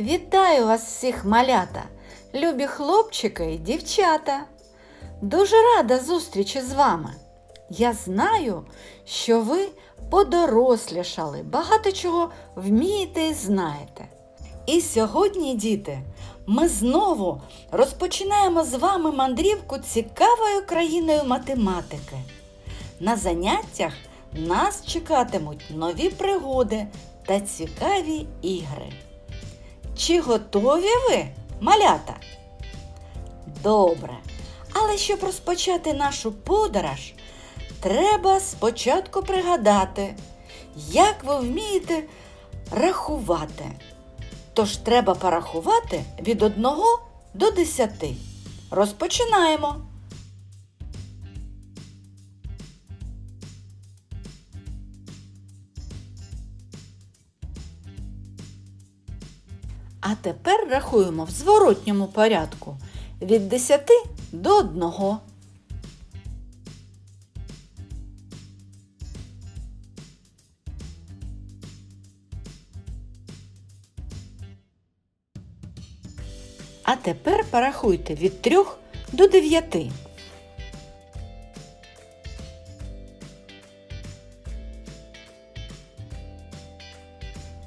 Вітаю вас всіх, малята, любі хлопчики і дівчата. Дуже рада зустрічі з вами. Я знаю, що ви подорослішали, багато чого вмієте і знаєте. І сьогодні, діти, ми знову розпочинаємо з вами мандрівку цікавою країною математики. На заняттях нас чекатимуть нові пригоди та цікаві ігри. Чи готові ви, малята? Добре. Але щоб розпочати нашу подорож, треба спочатку пригадати, як ви вмієте рахувати. Тож треба порахувати від 1 до 10. Розпочинаємо. А тепер рахуємо в зворотньому порядку від 10 до 1. А тепер порахуйте від 3 до 9.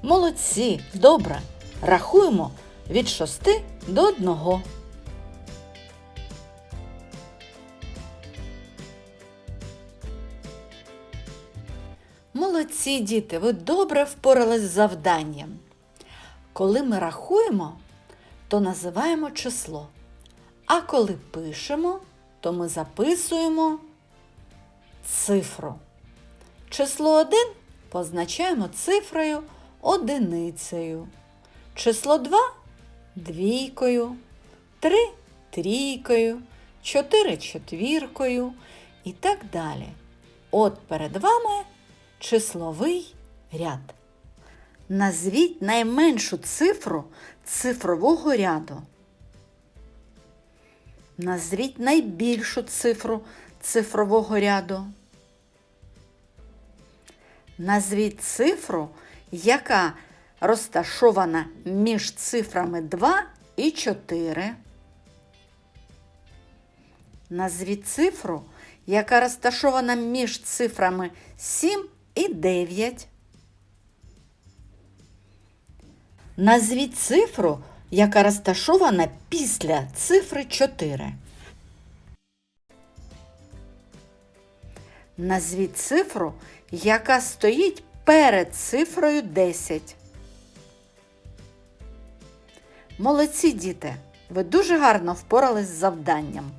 Молодці, добре. Рахуємо від 6 до 1. Молодці діти, ви добре впорались з завданням. Коли ми рахуємо, то називаємо число. А коли пишемо, то ми записуємо цифру. Число 1 позначаємо цифрою одиницею. Число 2 двійкою, 3 трійкою, 4 четвіркою і так далі. От перед вами числовий ряд. Назвіть найменшу цифру цифрового ряду. Назвіть найбільшу цифру цифрового ряду. Назвіть цифру, яка розташована між цифрами 2 і 4. Назвіть цифру, яка розташована між цифрами 7 і 9. Назвіть цифру, яка розташована після цифри 4. Назвіть цифру, яка стоїть перед цифрою 10. Молодці діти! Ви дуже гарно впорались з завданням.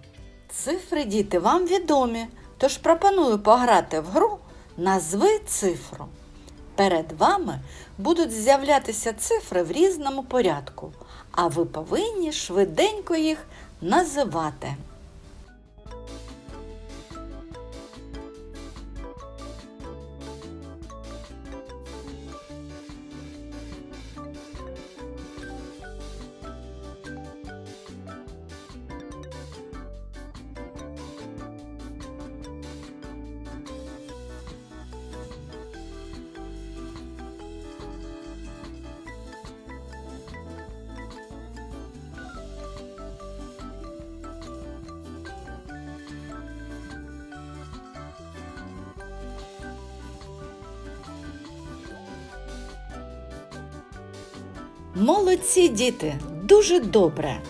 Цифри, діти, вам відомі, тож пропоную пограти в гру Назви цифру. Перед вами будуть з'являтися цифри в різному порядку, а ви повинні швиденько їх називати. Молодці діти, дуже добре.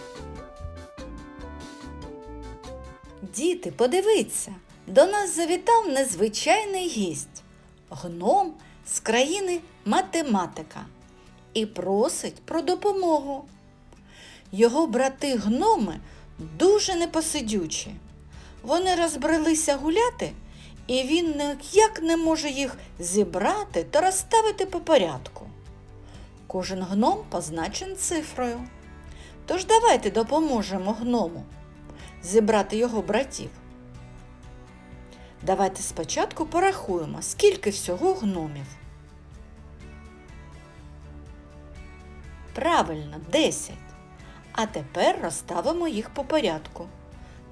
Діти, подивіться, до нас завітав незвичайний гість, гном з країни математика і просить про допомогу. Його брати гноми дуже непосидючі. Вони розбрелися гуляти, і він ніяк не може їх зібрати та розставити по порядку. Кожен гном позначен цифрою. Тож давайте допоможемо гному зібрати його братів. Давайте спочатку порахуємо, скільки всього гномів. Правильно, 10. А тепер розставимо їх по порядку.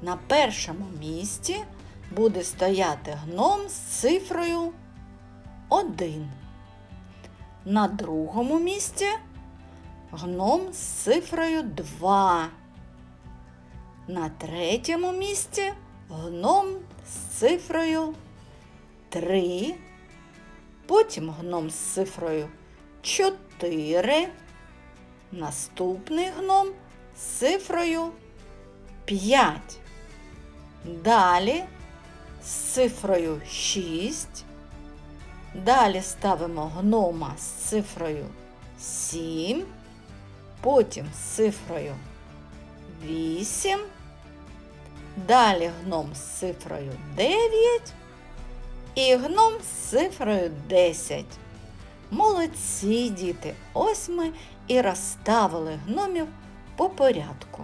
На першому місці буде стояти гном з цифрою 1. На другому місці гном з цифрою 2. На третьому місці гном з цифрою 3. Потім гном з цифрою 4. Наступний гном з цифрою 5. Далі з цифрою 6. Далі ставимо гнома з цифрою 7. Потім з цифрою 8. Далі гном з цифрою 9 і гном з цифрою 10. Молодці діти! Ось ми і розставили гномів по порядку.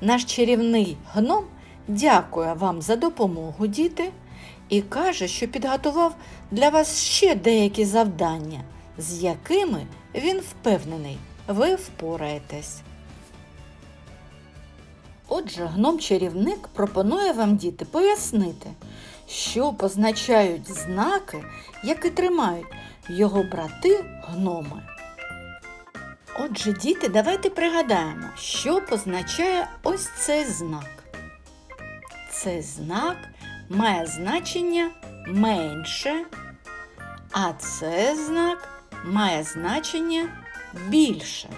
Наш чарівний гном дякує вам за допомогу, діти, і каже, що підготував для вас ще деякі завдання, з якими він впевнений, ви впораєтесь. Отже, гном-чарівник пропонує вам, діти, пояснити, що позначають знаки, які тримають його брати гноми. Отже, діти, давайте пригадаємо, що позначає ось цей знак. Цей знак має значення менше, а цей знак має значення більше.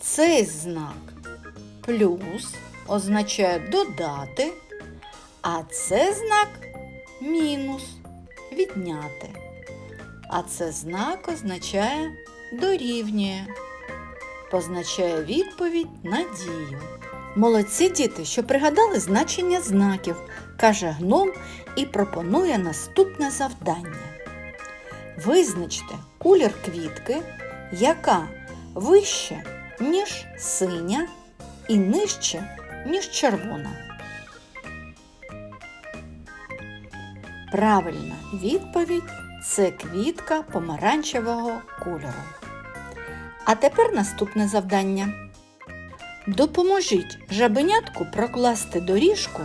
Цей знак плюс означає додати, а це знак мінус відняти. А це знак означає дорівнює, позначає відповідь на дію. Молодці діти, що пригадали значення знаків, каже гном і пропонує наступне завдання. Визначте колір квітки, яка вище, ніж синя і нижче, ніж червона. Правильна відповідь це квітка помаранчевого кольору. А тепер наступне завдання. Допоможіть жабенятку прокласти доріжку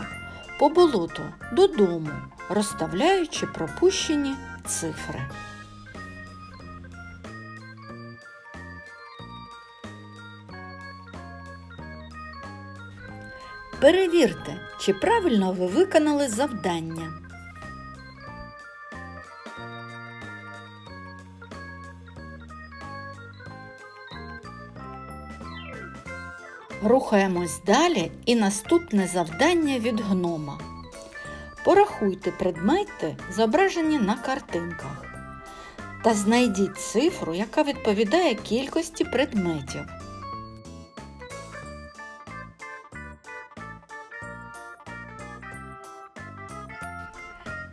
по болоту додому, розставляючи пропущені цифри. Перевірте, чи правильно ви виконали завдання. Рухаємось далі і наступне завдання від гнома. Порахуйте предмети, зображені на картинках, та знайдіть цифру, яка відповідає кількості предметів.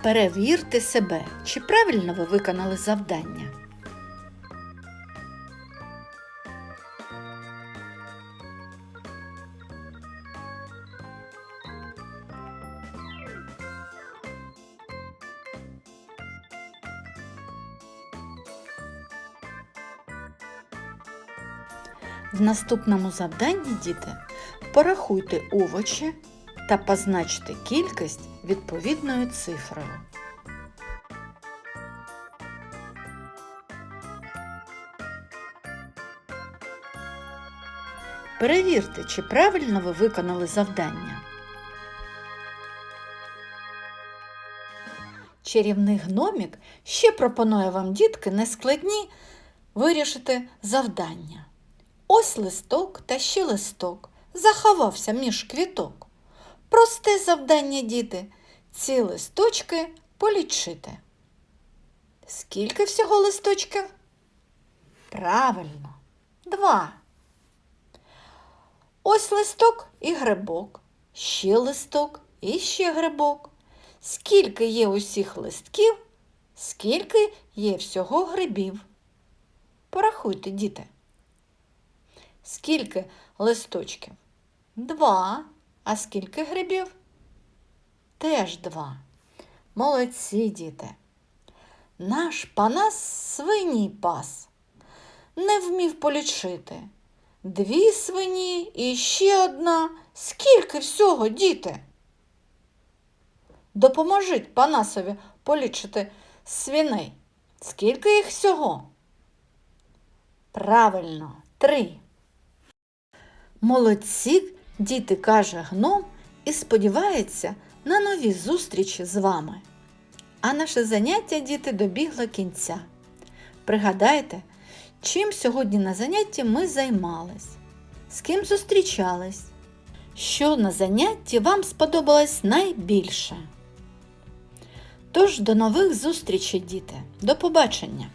Перевірте себе, чи правильно ви виконали завдання. В наступному завданні, діти, порахуйте овочі та позначте кількість відповідною цифрою. Перевірте, чи правильно ви виконали завдання. Чарівний гномік ще пропонує вам, дітки, нескладні вирішити завдання. Ось листок та ще листок заховався між квіток. Просте завдання, діти, ці листочки полічити. Скільки всього листочків? Правильно, два. Ось листок і грибок, ще листок і ще грибок. Скільки є усіх листків, скільки є всього грибів? Порахуйте, діти. Скільки листочків? Два. А скільки грибів? Теж два. Молодці діти. Наш панас свиній пас. Не вмів полічити. Дві свині і ще одна. Скільки всього, діти? Допоможіть панасові полічити свиней. Скільки їх всього? Правильно, три. Молодці, діти, каже гном і сподівається на нові зустрічі з вами. А наше заняття, діти, добігло кінця. Пригадайте, чим сьогодні на занятті ми займались, з ким зустрічались, що на занятті вам сподобалось найбільше. Тож до нових зустрічей, діти. До побачення!